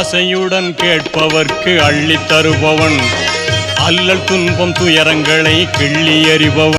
ஆசையுடன் கேட்பவர்க்கு அள்ளித் தருபவன். அல்லல் துன்பம் துயரங்களை கிள்ளி எறிபவன்